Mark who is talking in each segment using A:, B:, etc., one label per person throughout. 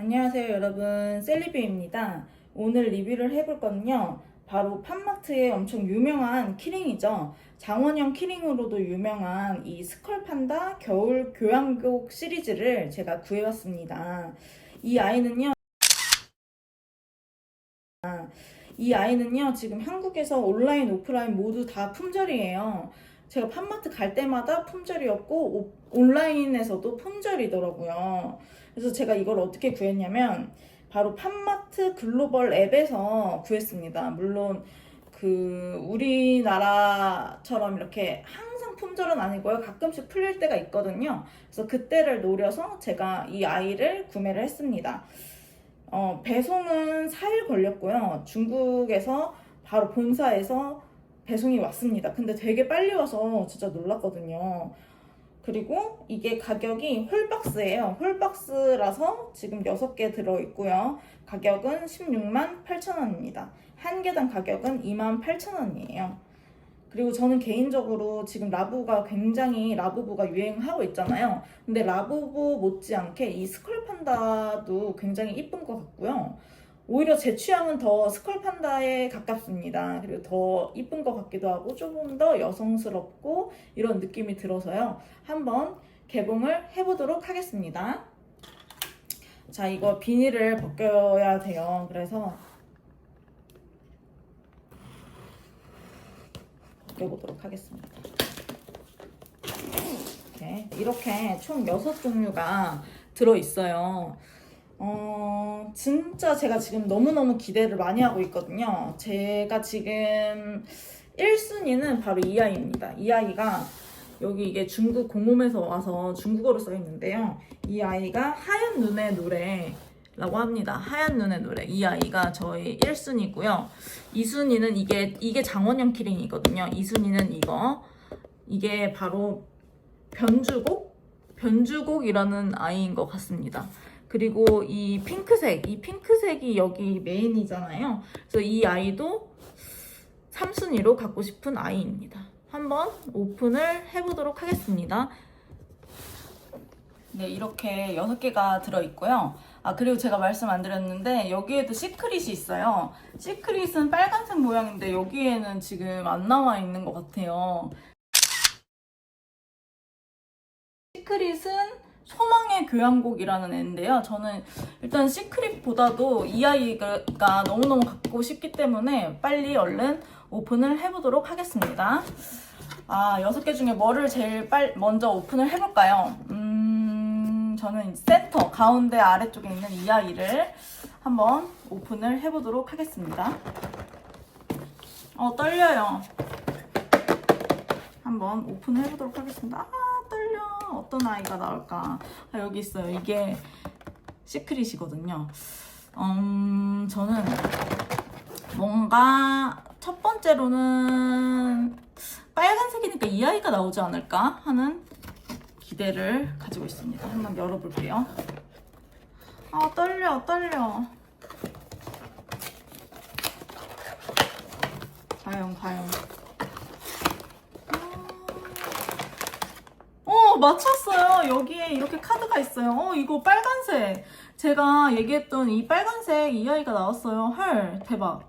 A: 안녕하세요 여러분. 셀리뷰입니다. 오늘 리뷰를 해볼 거는요. 바로 팜마트의 엄청 유명한 키링이죠. 장원영 키링으로도 유명한 이 스컬판다 겨울 교양곡 시리즈를 제가 구해왔습니다. 이 아이는요. 이 아이는요 지금 한국에서 온라인 오프라인 모두 다 품절이에요 제가 팜마트 갈 때마다 품절이었고 오- 온라인에서도 품절이더라고요 그래서 제가 이걸 어떻게 구했냐면 바로 팜마트 글로벌 앱에서 구했습니다. 물론 그 우리나라처럼 이렇게 항상 품절은 아니고요. 가끔씩 풀릴 때가 있거든요. 그래서 그때를 노려서 제가 이 아이를 구매를 했습니다. 어, 배송은 4일 걸렸고요. 중국에서 바로 본사에서 배송이 왔습니다. 근데 되게 빨리 와서 진짜 놀랐거든요. 그리고 이게 가격이 홀박스예요. 홀박스라서 지금 6개 들어있고요. 가격은 16만 8천원입니다. 한 개당 가격은 2만 8천원이에요. 그리고 저는 개인적으로 지금 라부가 굉장히 라부부가 유행하고 있잖아요. 근데 라부부 못지않게 이 스컬판다도 굉장히 이쁜 것 같고요. 오히려 제 취향은 더 스컬 판다에 가깝습니다. 그리고 더 이쁜 것 같기도 하고 조금 더 여성스럽고 이런 느낌이 들어서요. 한번 개봉을 해보도록 하겠습니다. 자, 이거 비닐을 벗겨야 돼요. 그래서 벗겨보도록 하겠습니다. 이렇게, 이렇게 총 6종류가 들어있어요. 어, 진짜 제가 지금 너무너무 기대를 많이 하고 있거든요. 제가 지금 1순위는 바로 이 아이입니다. 이 아이가 여기 이게 중국 공홈에서 와서 중국어로 써 있는데요. 이 아이가 하얀 눈의 노래라고 합니다. 하얀 눈의 노래. 이 아이가 저희 1순위고요. 2순위는 이게 이게 장원영 키링이거든요. 2순위는 이거. 이게 바로 변주곡? 변주곡이라는 아이인 것 같습니다. 그리고 이 핑크색, 이 핑크색이 여기 메인이잖아요. 그래서 이 아이도 3순위로 갖고 싶은 아이입니다. 한번 오픈을 해보도록 하겠습니다. 네, 이렇게 6개가 들어있고요. 아, 그리고 제가 말씀 안 드렸는데, 여기에도 시크릿이 있어요. 시크릿은 빨간색 모양인데, 여기에는 지금 안 나와 있는 것 같아요. 시크릿은 소망의 교향곡이라는 애인데요. 저는 일단 시크릿보다도 이 아이가 너무너무 갖고 싶기 때문에 빨리 얼른 오픈을 해보도록 하겠습니다. 아, 여섯 개 중에 뭐를 제일 빨, 먼저 오픈을 해볼까요? 음, 저는 센터, 가운데 아래쪽에 있는 이 아이를 한번 오픈을 해보도록 하겠습니다. 어, 떨려요. 한번 오픈을 해보도록 하겠습니다. 아. 어떤 아이가 나올까? 아, 여기 있어요. 이게 시크릿이거든요. 음, 저는 뭔가 첫 번째로는 빨간색이니까 이 아이가 나오지 않을까 하는 기대를 가지고 있습니다. 한번 열어볼게요. 아, 떨려, 떨려. 과연, 과연. 어, 맞췄어요. 여기에 이렇게 카드가 있어요. 어, 이거 빨간색. 제가 얘기했던 이 빨간색 이 아이가 나왔어요. 헐, 대박.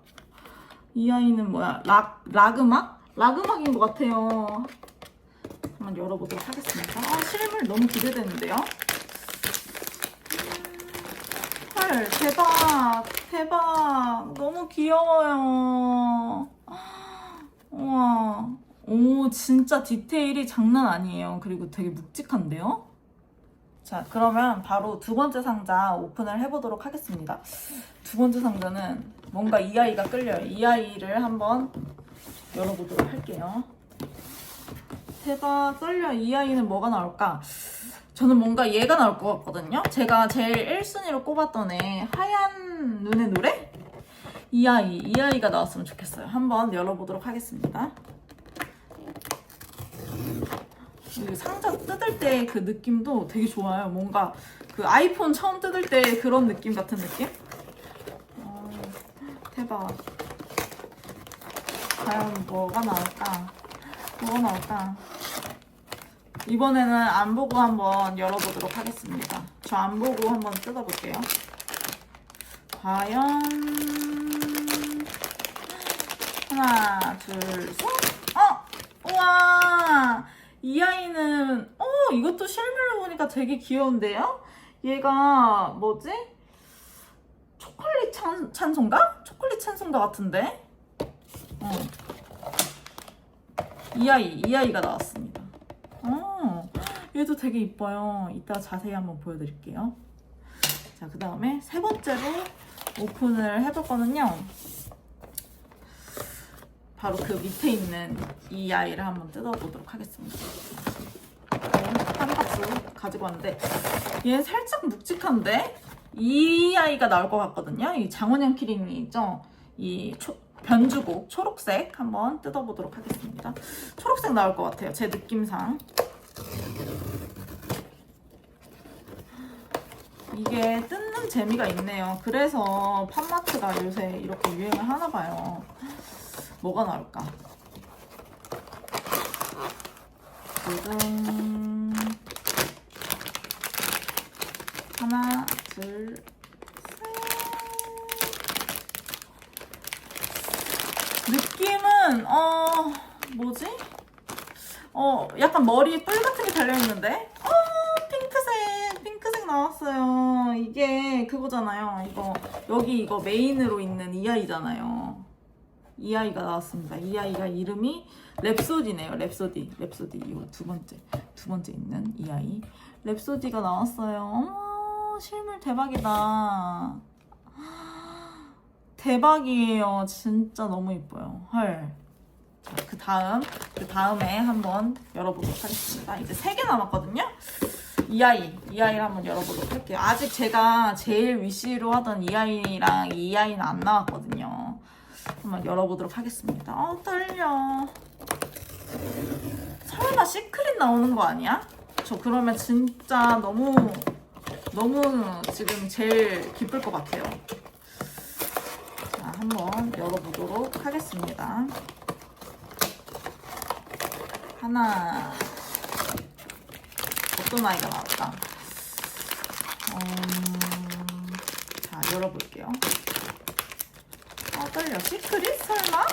A: 이 아이는 뭐야? 락, 락음악? 락음악인 것 같아요. 한번 열어보도록 하겠습니다. 아, 실물 너무 기대되는데요? 헐, 대박. 대박. 너무 귀여워요. 우와. 오, 진짜 디테일이 장난 아니에요. 그리고 되게 묵직한데요? 자, 그러면 바로 두 번째 상자 오픈을 해보도록 하겠습니다. 두 번째 상자는 뭔가 이 아이가 끌려요. 이 아이를 한번 열어보도록 할게요. 대박, 떨려. 이 아이는 뭐가 나올까? 저는 뭔가 얘가 나올 것 같거든요? 제가 제일 1순위로 꼽았던 애, 하얀 눈의 노래? 이 아이, 이 아이가 나왔으면 좋겠어요. 한번 열어보도록 하겠습니다. 이 상자 뜯을 때 그 느낌도 되게 좋아요. 뭔가 그 아이폰 처음 뜯을 때 그런 느낌 같은 느낌? 어, 대박. 과연 뭐가 나올까? 뭐가 나올까? 이번에는 안 보고 한번 열어보도록 하겠습니다. 저 안 보고 한번 뜯어볼게요. 과연 하나, 둘, 셋. 어, 우와. 이 아이는 어 이것도 실물로 보니까 되게 귀여운데요? 얘가 뭐지? 초콜릿 찬, 찬송가? 초콜릿 찬송가 같은데? 어. 이 아이, 이 아이가 나왔습니다. 어, 얘도 되게 이뻐요. 이따 자세히 한번 보여드릴게요. 자, 그 다음에 세 번째로 오픈을 해볼 거는요. 바로 그 밑에 있는 이 아이를 한번 뜯어보도록 하겠습니다. 네, 한 박스 가지고 왔는데 얘 살짝 묵직한데 이 아이가 나올 것 같거든요. 이 장원영 키링이 있죠. 이 초, 변주곡 초록색 한번 뜯어보도록 하겠습니다. 초록색 나올 것 같아요. 제 느낌상. 이게 뜯는 재미가 있네요. 그래서 팜마트가 요새 이렇게 유행을 하나 봐요. 뭐가 나올까? 지금 하나, 둘, 셋. 느낌은 어 뭐지? 어 약간 머리에 뿔 같은 게 달려 있는데. 어 핑크색, 핑크색 나왔어요. 이게 그거잖아요. 이거 여기 이거 메인으로 있는 이 아이잖아요. 이 아이가 나왔습니다. 이 아이가 이름이 랩소디네요. 랩소디. 랩소디. 이거 두 번째. 두 번째 있는 이 아이. 랩소디가 나왔어요. 어머, 실물 대박이다. 대박이에요. 진짜 너무 이뻐요. 헐. 자, 그 다음, 그 다음에 한번 열어보도록 하겠습니다. 이제 세 개 남았거든요. 이 아이, 이 아이를 한번 열어보도록 할게요. 아직 제가 제일 위시로 하던 이 아이랑 이 아이는 안 나왔거든요. 한번 열어보도록 하겠습니다. 어, 떨려. 설마 시크릿 나오는 거 아니야? 저 그러면 진짜 너무, 너무 지금 제일 기쁠 것 같아요. 자, 한번 열어보도록 하겠습니다. 하나. 어떤 아이가 나올까? 음, 자, 열어볼게요. 아 떨려. 시크릿? 설마?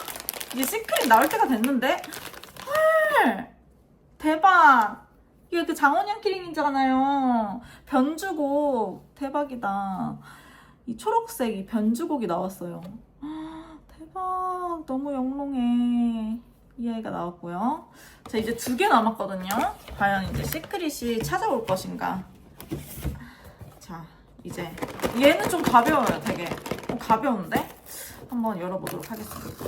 A: 이게 시크릿 나올 때가 됐는데? 헐! 대박! 이게 그 장원영 키링이잖아요. 변주곡. 대박이다. 이 초록색 이 변주곡이 나왔어요. 아, 대박! 너무 영롱해. 이 아이가 나왔고요. 자 이제 두 개 남았거든요. 과연 이제 시크릿이 찾아올 것인가? 자 이제 얘는 좀 가벼워요 되게. 어, 가벼운데 한번 열어보도록 하겠습니다.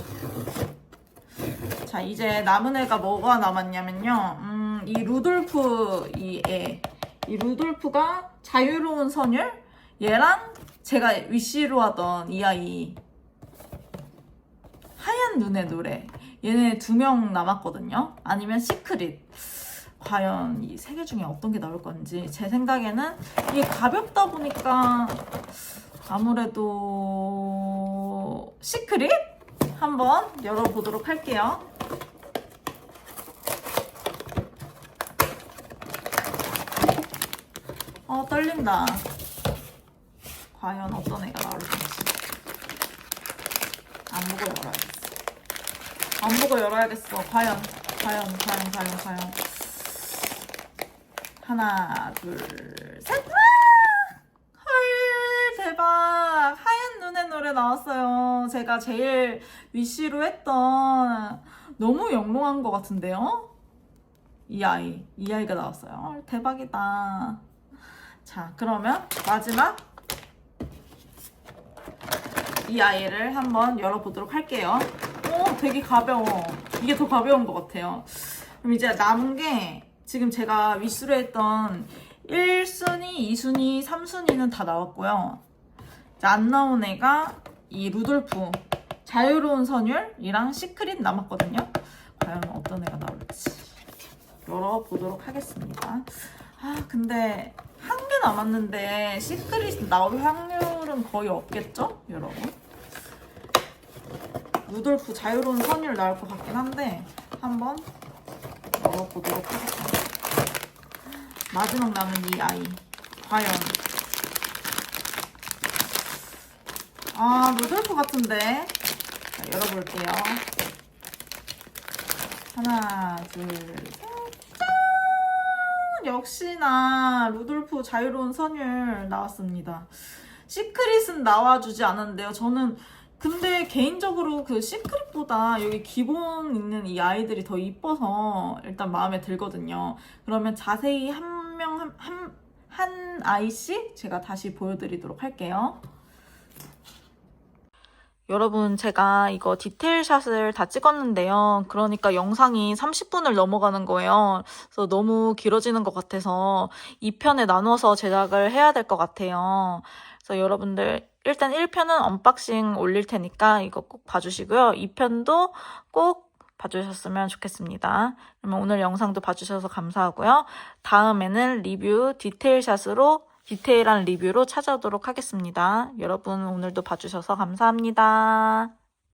A: 자, 이제 남은 애가 뭐가 남았냐면요. 음, 이 루돌프 이 애. 이 루돌프가 자유로운 선율? 얘랑 제가 위시로 하던 이 아이. 하얀 눈의 노래. 얘네 두 명 남았거든요. 아니면 시크릿. 과연 이 세 개 중에 어떤 게 나올 건지 제 생각에는 이게 가볍다 보니까 아무래도 시크릿 한번 열어보도록 할게요. 어 떨린다. 과연 어떤 애가 나올 건지 안 보고 열어야겠어. 안 보고 열어야겠어. 과연 과연 과연 과연 과연 하나 둘 셋. 헐 대박 하얀 눈의 노래 나왔어요 제가 제일 위시로 했던 너무 영롱한 것 같은데요? 이 아이 이 아이가 나왔어요. 헐, 대박이다. 자 그러면 마지막 이 아이를 한번 열어보도록 할게요. 오 되게 가벼워. 이게 더 가벼운 것 같아요. 그럼 이제 남은 게 지금 제가 위시로 했던 1순위, 2순위, 3순위는 다 나왔고요. 안 나온 애가 이 루돌프 자유로운 선율이랑 시크릿 남았거든요. 과연 어떤 애가 나올지 열어보도록 하겠습니다. 아 근데 한 개 남았는데 시크릿 나올 확률은 거의 없겠죠, 여러분? 루돌프 자유로운 선율 나올 것 같긴 한데 한번 열어보도록 하겠습니다. 마지막 남은 이 아이 과연 아, 루돌프 같은데. 자, 열어볼게요. 하나, 둘, 셋. 짠! 역시나 루돌프 자유로운 선율 나왔습니다. 시크릿은 나와주지 않았는데요. 저는 근데 개인적으로 그 시크릿보다 여기 기본 있는 이 아이들이 더 이뻐서 일단 마음에 들거든요. 그러면 자세히 한 명 한 한 한 아이씩 제가 다시 보여드리도록 할게요. 여러분, 제가 이거 디테일 샷을 다 찍었는데요. 그러니까 영상이 30분을 넘어가는 거예요. 그래서 너무 길어지는 것 같아서 2편에 나눠서 제작을 해야 될 것 같아요. 그래서 여러분들, 일단 1편은 언박싱 올릴 테니까 이거 꼭 봐주시고요. 2편도 꼭 봐주셨으면 좋겠습니다. 그러면 오늘 영상도 봐주셔서 감사하고요. 다음에는 리뷰 디테일 샷으로 디테일한 리뷰로 찾아오도록 하겠습니다. 여러분 오늘도 봐주셔서 감사합니다.